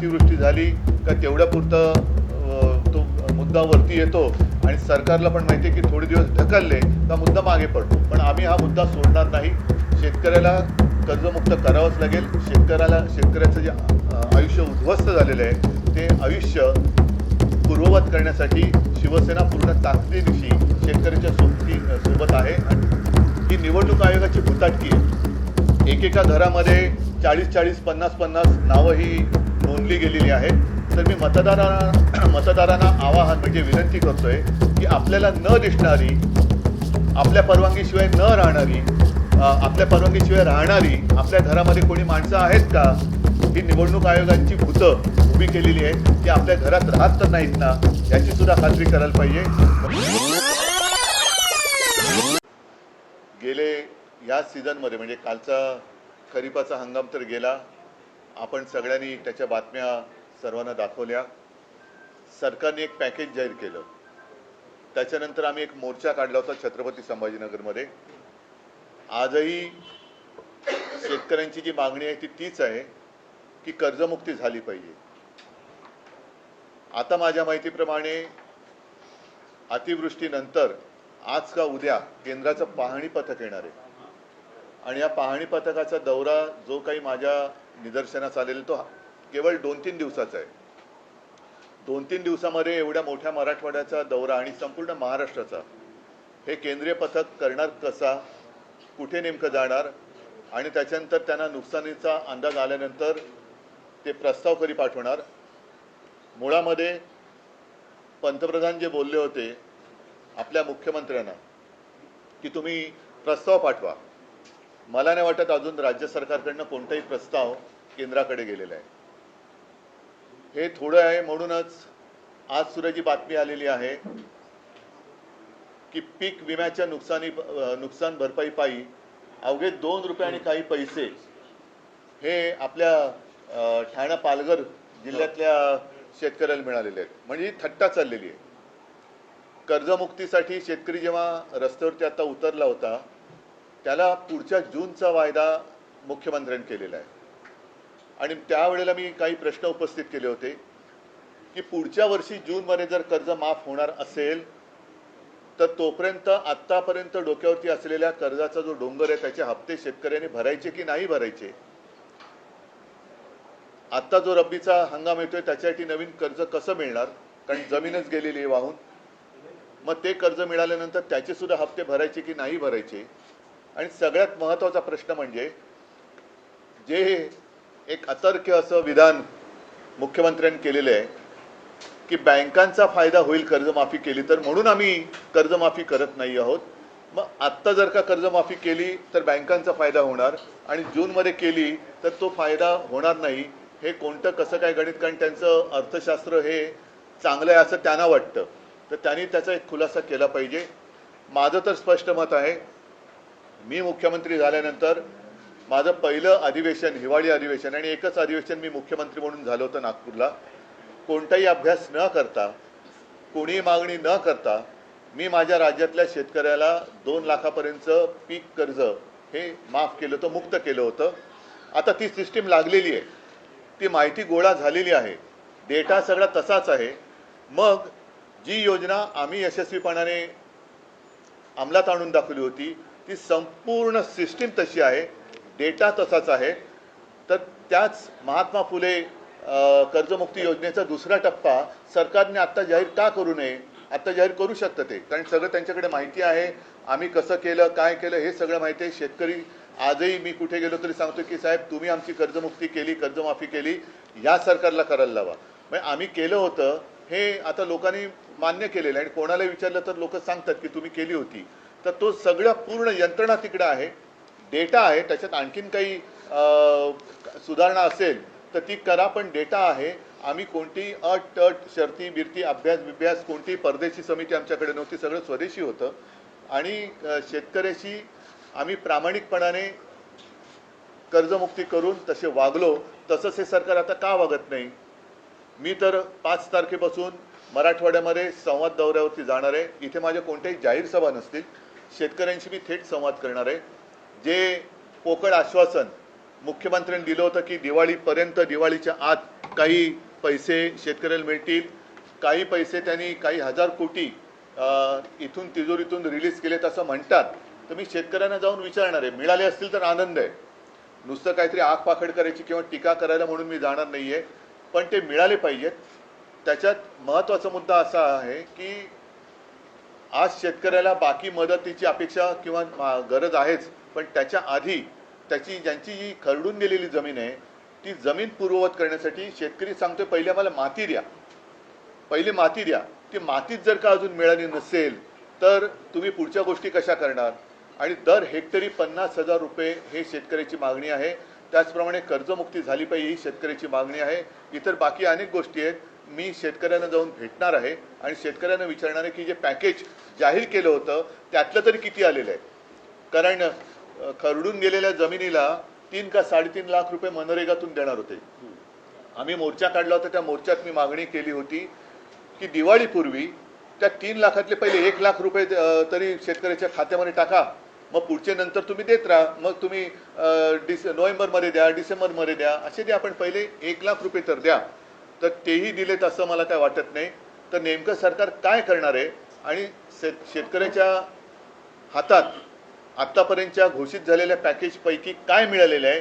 अतिवृष्टी झाली का तेवढ्या पुरतं तो मुद्दा वरती येतो. आणि सरकारला पण माहिती आहे की थोडे दिवस ढकलले तर मुद्दा मागे पडतो. पण आम्ही हा मुद्दा सोडणार नाही. शेतकऱ्याला कर्जमुक्त करावंच लागेल. शेतकऱ्याला शेतकऱ्याचं जे आयुष्य उद्ध्वस्त झालेलं आहे ते आयुष्य पूर्ववत करण्यासाठी शिवसेना पूर्ण ताकदीनिशी शेतकऱ्याच्या सोबती सोबत आहे. ही निवडणूक आयोगाची भूताटकी आहे. एकेका घरामध्ये चाळीस चाळीस पन्नास पन्नास नावं ही नोंदली गेलेली आहे तर मी मतदारांना मतदारांना आवाहन म्हणजे विनंती करतोय की आपल्याला न दिसणारी आपल्या परवानगीशिवाय न राहणारी आपल्या परवानगीशिवाय राहणारी आपल्या घरामध्ये कोणी माणसं आहेत का? ही निवडणूक आयोगांची भूतं उभी केलेली आहे ती आपल्या घरात राहत तर नाहीत ना? याची सुद्धा खात्री करायला पाहिजे. गेले या सीझनमध्ये म्हणजे कालचा खरीपाचा हंगाम तर गेला. आपण सगळ्यांनी त्याच्या बातम्या सर्वांना दाखवल्या. सरकारने एक पॅकेज जाहीर केलं. त्याच्यानंतर आम्ही एक मोर्चा काढला होता छत्रपती संभाजीनगरमध्ये. आजही शेतकऱ्यांची जी मागणी आहे ती तीच आहे की कर्जमुक्ती झाली पाहिजे. आता माझ्या माहितीप्रमाणे अतिवृष्टीनंतर आज का उद्या केंद्राचं पाहणी पथक येणार आहे. आणि या पाहणी पथकाचा दौरा जो काही माझ्या निदर्शनास आलेला तो केवळ दोन तीन दिवसाचा आहे. दोन तीन दिवसामध्ये एवढ्या मोठ्या मराठवाड्याचा दौरा आणि संपूर्ण महाराष्ट्राचा हे केंद्रीय पथक करणार कसा कुठे नेमकं जाणार आणि त्याच्यानंतर त्यांना नुकसानीचा अंदाज आल्यानंतर ते प्रस्ताव कधी पाठवणार? मुळामध्ये पंतप्रधान जे बोलले होते आपल्या मुख्यमंत्र्यांना की तुम्ही प्रस्ताव पाठवा. मला नाही वाटत अजून राज्य सरकारकडनं कोणताही प्रस्ताव केंद्राकडे गेलेला आहे. हे थोडं आहे म्हणूनच आज सुद्धा जी बातमी आलेली आहे की पीक विम्याच्या नुकसानी नुकसान भरपाई पायी अवघे दोन रुपये आणि काही पैसे हे आपल्या ठाणा पालघर जिल्ह्यातल्या शेतकऱ्याला मिळालेले आहेत. म्हणजे थट्टा चाललेली आहे. कर्जमुक्तीसाठी शेतकरी जेव्हा रस्त्यावरती आता उतरला होता त्याला पुढच्या जूनचा वायदा मुख्यमंत्र्यांनी केलेला आहे. आणि त्यावेळेला मी काही प्रश्न उपस्थित केले होते की पुढच्या वर्षी जूनमध्ये जर कर्ज माफ होणार असेल तर तोपर्यंत आत्तापर्यंत डोक्यावरती असलेल्या कर्जाचा जो डोंगर आहे त्याचे हप्ते शेतकऱ्यांनी भरायचे की नाही भरायचे? आत्ता जो रब्बीचा हंगाम येतोय त्याच्यासाठी नवीन कर्ज कसं मिळणार? कारण जमीनच गेलेली आहे वाहून. मग ते कर्ज मिळाल्यानंतर त्याचे सुद्धा हप्ते भरायचे की नाही भरायचे? आणि सगळ्यात महत्त्वाचा प्रश्न म्हणजे जे एक अतर्क्य असं विधान मुख्यमंत्र्यांनी केलेलं आहे की बँकांचा फायदा होईल कर्जमाफी केली तर म्हणून आम्ही कर्जमाफी करत नाही आहोत. मग आत्ता जर का कर्जमाफी केली तर बँकांचा फायदा होणार आणि जूनमध्ये केली तर तो फायदा होणार नाही हे कोणतं कसं काय गणित? कारण त्यांचं अर्थशास्त्र हे चांगलं आहे असं त्यांना वाटतं. तर त्यांनी त्याचा एक खुलासा केला पाहिजे. माझं तर स्पष्ट मत आहे मी मुख्यमंत्री झाल्यानंतर माझं पहिलं अधिवेशन हिवाळी अधिवेशन आणि एकच अधिवेशन मी मुख्यमंत्री म्हणून झालं होतं नागपूरला. कोणताही अभ्यास न करता कोणीही मागणी न करता मी माझ्या राज्यातल्या शेतकऱ्याला दोन लाखापर्यंतचं पीक कर्ज हे माफ केलं होतं मुक्त केलं होतं. आता ती सिस्टीम लागलेली आहे. ती माहिती गोळा झालेली आहे. डेटा सगळा तसाच आहे. मग जी योजना आम्ही यशस्वीपणाने अंमलात आणून दाखवली होती ती संपूर्ण सिस्टीम तशी आहे डेटा तसाच आहे. तर त्याच महात्मा फुले कर्जमुक्ती योजनेचा दुसरा टप्पा सरकारने आत्ता जाहीर का करू नये आत्ता जाहीर करू शकतं ते? कारण सगळं त्यांच्याकडे माहिती आहे आम्ही कसं केलं काय केलं हे सगळं माहिती आहे. शेतकरी आजही मी कुठे गेलो तरी सांगतो की साहेब तुम्ही आमची कर्जमुक्ती केली कर्जमाफी केली या सरकारला करायला लावा. म्हणजे आम्ही केलं होतं हे आता लोकांनी मान्य केलेलं आहे. आणि कोणाला विचारलं तर लोक सांगतात की तुम्ही केली होती. तर तो सगळं पूर्ण यंत्रणा तिकडं आहे. डेटा आहे त्याच्यात आणखीन काही सुधारणा असेल तर ती करा पण डेटा आहे. आम्ही कोणती अट अट शर्ती बिरती अभ्यास बिभ्यास कोणती परदेशी समिती आमच्याकडे नव्हती सगळं स्वदेशी होतं. आणि शेतकऱ्याशी आम्ही प्रामाणिकपणाने कर्जमुक्ती करून तसे वागलो तसंच हे सरकार आता का वागत नाही? मी तर पाच तारखेपासून मराठवाड्यामध्ये संवाद दौऱ्यावरती जाणार आहे. इथे माझ्या कोणत्याही जाहीर सभा नसतील. शेतकऱ्यांशी मी थेट संवाद करणार आहे. जे पोकळ आश्वासन मुख्यमंत्र्यांनी दिलं होतं की दिवाळीपर्यंत दिवाळीच्या आत काही पैसे शेतकऱ्याला मिळतील. काही पैसे त्यांनी काही हजार कोटी इथून तिजोरीतून रिलीज केलेत असं म्हणतात. तर मी शेतकऱ्यांना जाऊन विचारणार आहे. मिळाले असतील तर आनंद आहे. नुसतं काहीतरी आग पाखड करायची किंवा टीका करायला म्हणून मी जाणार नाही आहे पण ते मिळाले पाहिजेत. त्याच्यात महत्त्वाचा मुद्दा असा आहे की आज शेतकऱ्याला बाकी मदतीची अपेक्षा किंवा मा- गरज आहेच पण त्याच्या आधी त्याची ज्यांची जी खरडून गेलेली जमीन आहे ती जमीन पूर्ववत करण्यासाठी शेतकरी सांगतोय पहिले आम्हाला माती द्या. पहिली माती द्या. ती मातीच जर का अजून मिळाली नसेल तर तुम्ही पुढच्या गोष्टी कशा करणार? आणि दर हेक्टरी पन्नास हजार रुपये हे शेतकऱ्याची मागणी आहे. त्याचप्रमाणे कर्जमुक्ती झाली पाहिजे ही शेतकऱ्याची मागणी आहे. इतर बाकी अनेक गोष्टी आहेत. मी शेतकऱ्यांना जाऊन भेटणार आहे आणि शेतकऱ्यांना विचारणार आहे की जे पॅकेज जाहीर केलं होतं त्यातलं तरी किती आलेलं आहे? कारण खरडून गेलेल्या जमिनीला तीन का साडेतीन लाख रुपये मनरेगातून देणार होते. आम्ही मोर्चा काढला होता त्या मोर्चात मी मागणी केली होती की दिवाळीपूर्वी त्या तीन लाखातले पहिले एक लाख रुपये तरी शेतकऱ्याच्या खात्यामध्ये टाका. मग पुढचे नंतर तुम्ही देत राहा. मग तुम्ही डिस नोव्हेंबरमध्ये द्या डिसेंबरमध्ये द्या. असे द्या आपण पहिले एक लाख रुपये तर द्या. तर तेही दिलेत असं मला काय वाटत नाही. तर नेमकं सरकार काय करणार आहे? आणि शेत शेतकऱ्याच्या हातात आत्तापर्यंतच्या घोषित झालेल्या पॅकेजपैकी काय मिळालेलं आहे?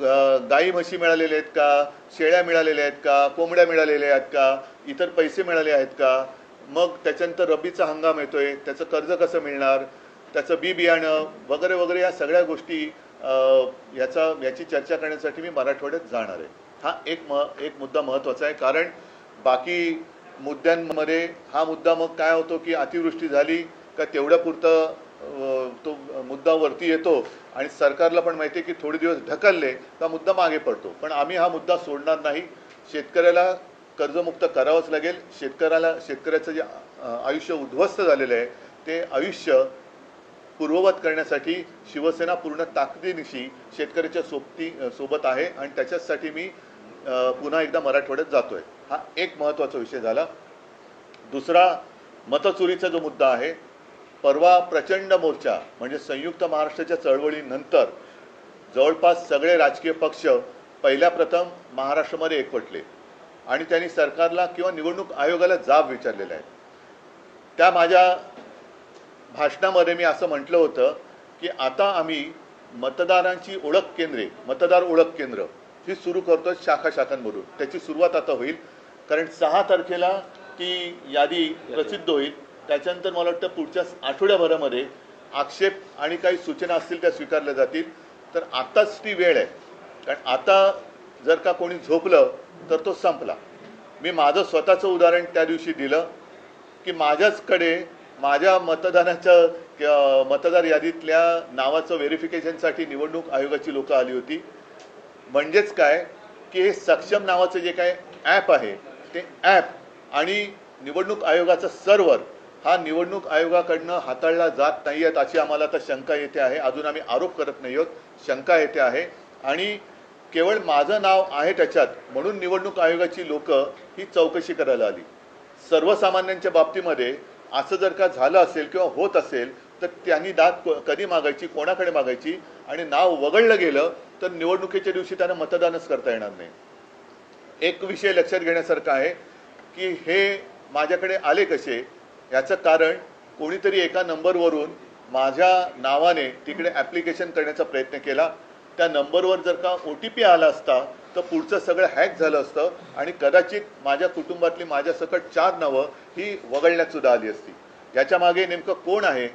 ग- गाई म्हशी मिळालेल्या आहेत का? शेळ्या मिळालेल्या आहेत का? कोंबड्या मिळालेल्या आहेत का? इतर पैसे मिळाले आहेत का? मग त्याच्यानंतर रब्बीचा हंगाम येतोय. त्याचं कर्ज कसं मिळणार? त्याचं बी बियाणं वगैरे वगैरे या सगळ्या गोष्टी याचा याची चर्चा करण्यासाठी मी मराठवाड्यात जाणार आहे. हा एक म एक मुद्दा महत्त्वाचा आहे. कारण बाकी मुद्द्यांमध्ये हा मुद्दा मग काय होतो की अतिवृष्टी झाली का तेवढ्यापुरतं तो मुद्दा वरती येतो आणि सरकारला पण माहिती आहे की थोडे दिवस ढकलले का मुद्दा मागे पडतो. पण आम्ही हा मुद्दा सोडणार नाही. शेतकऱ्याला कर्जमुक्त करावंच लागेल. शेतकऱ्याला शेतकऱ्याचं जे आयुष्य उद्ध्वस्त झालेलं आहे ते आयुष्य पूर्ववत करण्यासाठी शिवसेना पूर्ण ताकदीनिशी शेतकऱ्याच्या सोबती सोबत आहे. आणि त्याच्याचसाठी मी पुन्हा एकदा मराठवाड्यात जातोय. हा एक महत्त्वाचा विषय झाला. दुसरा मतचोरीचा जो मुद्दा आहे परवा प्रचंड मोर्चा म्हणजे संयुक्त महाराष्ट्राच्या चळवळीनंतर जवळपास सगळे राजकीय पक्ष पहिल्या प्रथम महाराष्ट्रामध्ये एकवटले. आणि त्यांनी सरकारला किंवा निवडणूक आयोगाला जाब विचारलेला आहे. त्या माझ्या भाषणामध्ये मी असं म्हटलं होतं की आता आम्ही मतदारांची ओळख केंद्रे मतदार ओळख केंद्र ही सुरू करतो शाखा शाखांमधून. त्याची सुरुवात आता होईल. कारण सहा तारखेला ती यादी प्रसिद्ध होईल. त्याच्यानंतर मला वाटतं पुढच्या आठवड्याभरामध्ये आक्षेप आणि काही सूचना असतील त्या स्वीकारल्या जातील. तर आत्ताच ती वेळ आहे. कारण आता जर का कोणी झोपलं तर तो संपला. मी माझं स्वतःचं उदाहरण त्या दिवशी दिलं की माझ्याचकडे माझ्या मतदानाच्या मतदार यादीतल्या नावाचं व्हेरिफिकेशनसाठी निवडणूक आयोगाची लोकं आली होती. म्हणजेच काय? की हे सक्षम नावाचं जे काय ॲप आहे ते ॲप आणि निवडणूक आयोगाचं सर्व्हर हा निवडणूक आयोगाकडनं हाताळला जात नाही आहेत अशी आम्हाला आता शंका येते आहे. अजून आम्ही आरोप करत नाही आहोत. शंका येते आहे. आणि केवळ माझं नाव आहे त्याच्यात म्हणून निवडणूक आयोगाची लोकं ही चौकशी करायला आली. सर्वसामान्यांच्या बाबतीमध्ये असं जर का झालं असेल किंवा होत असेल तर त्यांनी दाद कधी मागायची कोणाकडे मागायची आणि नाव वगळलं गेलं तर निवडणुकीच्या दिवशी त्यांना मतदानच करता येणार नाही. एक विषय लक्षात घेण्यासारखा आहे की हे माझ्याकडे आले कसे याचं कारण कोणीतरी एका नंबरवरून माझ्या नावाने तिकडे ॲप्लिकेशन करण्याचा प्रयत्न केला. त्या नंबरवर जर का ओ टी पी आला असता तर पुढचं सगळं हॅक झालं असतं आणि कदाचित माझ्या कुटुंबातली माझ्या सकट चार नावं ही वगळण्यात सुद्धा आली असती. याच्या मागे नेमकं कोण आहे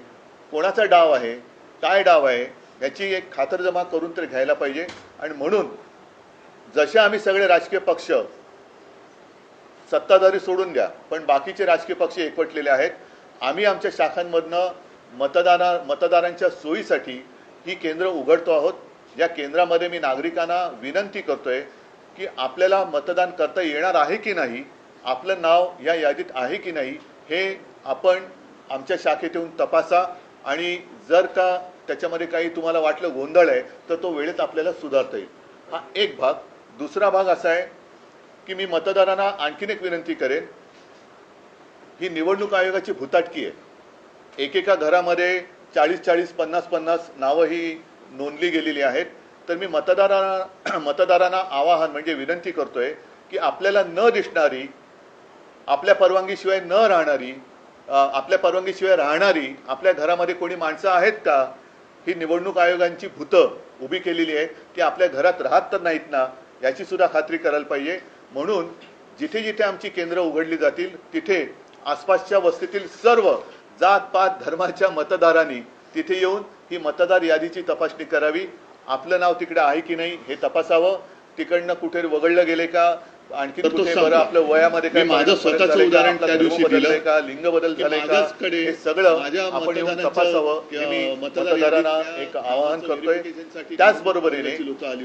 कोणाचा डाव आहे काय डाव आहे याची एक खातरजमा करून तर घ्यायला पाहिजे. आणि म्हणून जसे आम्ही सगळे राजकीय पक्ष सत्ताधारी सोडून द्या पण बाकीचे राजकीय पक्ष एकवटलेले आहेत आम्ही आमच्या शाखांमधनं मतदाना मतदारांच्या सोयीसाठी ही केंद्र उघडतो आहोत. या केंद्रामध्ये मी नागरिकांना विनंती करतोय की आपल्याला मतदान करता येणार आहे की नाही आपलं नाव या यादीत आहे की नाही हे आपण आमच्या शाखेत येऊन तपासा. आणि जर का त्याच्यामध्ये काही तुम्हाला वाटलं गोंधळ आहे तर तो वेळेत आपल्याला सुधारता येईल. हा एक भाग. दुसरा भाग असा आहे की मी मतदारांना आणखीन एक विनंती करेन. ही निवडणूक आयोगाची भूताटकी आहे. एकेका घरामध्ये चाळीस चाळीस पन्नास पन्नास नावं ही नोंदली गेलेली आहेत. तर मी मतदारांना मतदारांना आवाहन म्हणजे विनंती करतोय की आपल्याला न दिसणारी आपल्या परवानगीशिवाय न राहणारी आपल्या परवानगीशिवाय राहणारी आपल्या घरामध्ये कोणी माणसं आहेत का? ही निवडणूक आयोगांची भूतं उभी केलेली आहे की आपल्या घरात राहत तर नाहीत ना याची सुद्धा खात्री करायला पाहिजे. म्हणून जिथे जिथे आमची केंद्र उघडली जातील तिथे आसपासच्या वस्तीतील सर्व जात पात धर्माच्या मतदारांनी तिथे येऊन ही मतदार यादीची तपासणी करावी. आपलं नाव तिकडे आहे की नाही हे तपासावं. तिकडनं कुठे वगळलं गेले का? आणखी. बरं आपलं वयामध्ये काय माझं स्वतःचं? उदाहरण त्या दिवशी दिलं. का लिंग बदल की झालाय का हे सगळं आपण येऊन तपासावं मतदारांना एक आवाहन करतोय त्याचबरोबरीने.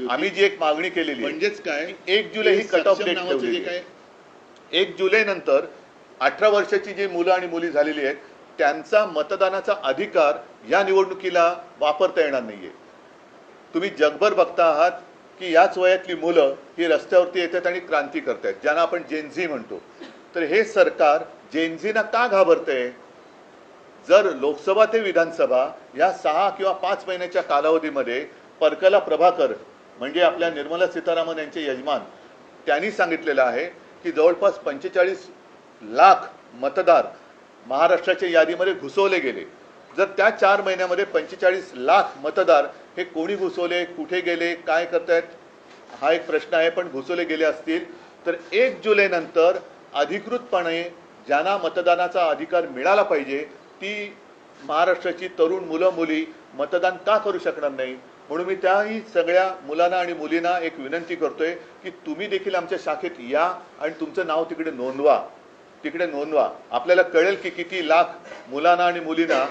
आम्ही जी एक मागणी केलेली म्हणजेच काय एक जुलै ही कट ऑफ डेट ठेवलेली एक जुलै नंतर अठरा वर्षाची जी मुलं आणि मुली झालेली आहेत त्यांचा मतदानाचा अधिकार या निवडणुकीला वापरता येणार नाहीये तुम्ही जगभर बघता आहात की याच वयातली मुलं ही रस्त्यावरती येतात आणि क्रांती करतायत ज्यांना आपण जेनझी म्हणतो. तर हे सरकार जेनझीना का घाबरतंय? जर लोकसभा ते विधानसभा या सहा किंवा पाच महिन्याच्या कालावधीमध्ये परकला प्रभाकर म्हणजे आपल्या निर्मला सीतारामन यांचे यजमान त्यांनी सांगितलेलं आहे की जवळपास पंचेचाळीस लाख मतदार महाराष्ट्राच्या यादीमध्ये घुसवले गेले. जर त्या चार महिन्यामध्ये पंचेचाळीस लाख मतदार हे कोणी घुसवले कुठे गेले काय करतायत? हा एक प्रश्न आहे पण घुसवले गेले असतील तर एक जुलैनंतर अधिकृतपणे ज्यांना मतदानाचा अधिकार मिळाला पाहिजे ती महाराष्ट्राची तरुण मुलं मुली मतदान का करू शकणार नाही? म्हणून मी त्याही सगळ्या मुलांना आणि मुलींना एक विनंती करतोय की तुम्ही देखील आमच्या शाखेत या आणि तुमचं नाव तिकडे नोंदवा. तिकडे नोंदवा. आपल्याला कळेल की किती लाख मुलांना आणि मुलींना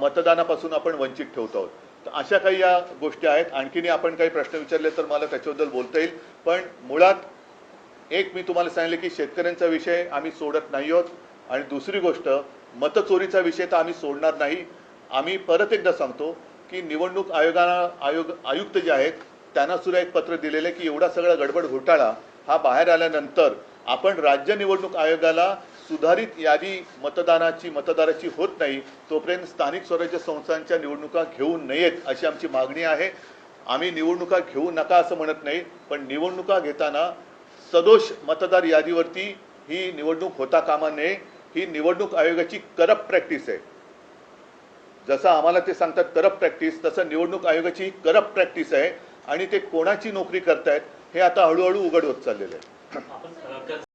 मतदानापासून आपण वंचित ठेवतो आहोत. तर अशा काही या गोष्टी आहेत. आणखीनही आपण काही प्रश्न विचारले तर मला त्याच्याबद्दल बोलता येईल. पण मुळात एक मी तुम्हाला सांगितलं की शेतकऱ्यांचा विषय आम्ही सोडत नाही आहोत. आणि दुसरी गोष्ट मतचोरीचा विषय तर आम्ही सोडणार नाही. आम्ही परत एकदा सांगतो की निवडणूक आयोगाला आयोग आयुक्त जे आहेत त्यांना सुद्धा एक पत्र दिलेलं आहे की एवढा सगळा गडबड घोटाळा हा बाहेर आल्यानंतर आपण राज्य निवडणूक आयोगाला सुधारित यादी मतदानाची मतदाराची होत नाही तोपर्यंत स्थानिक स्वराज्य संस्थांच्या निवडणुका घेऊ नयेत अशी आमची मागणी आहे. आम्ही निवडणुका घेऊ नका असं म्हणत नाही पण निवडणुका घेताना सदोष मतदार यादीवरती ही निवडणूक होता कामा नये. ही निवडणूक आयोगाची करप्ट प्रॅक्टिस आहे. जसं आम्हाला ते सांगतात करप्ट प्रॅक्टिस तसं निवडणूक आयोगाची ही करप्ट प्रॅक्टिस आहे. आणि ते कोणाची नोकरी करतायत हे आता हळूहळू उघड होत चाललेलं आहे.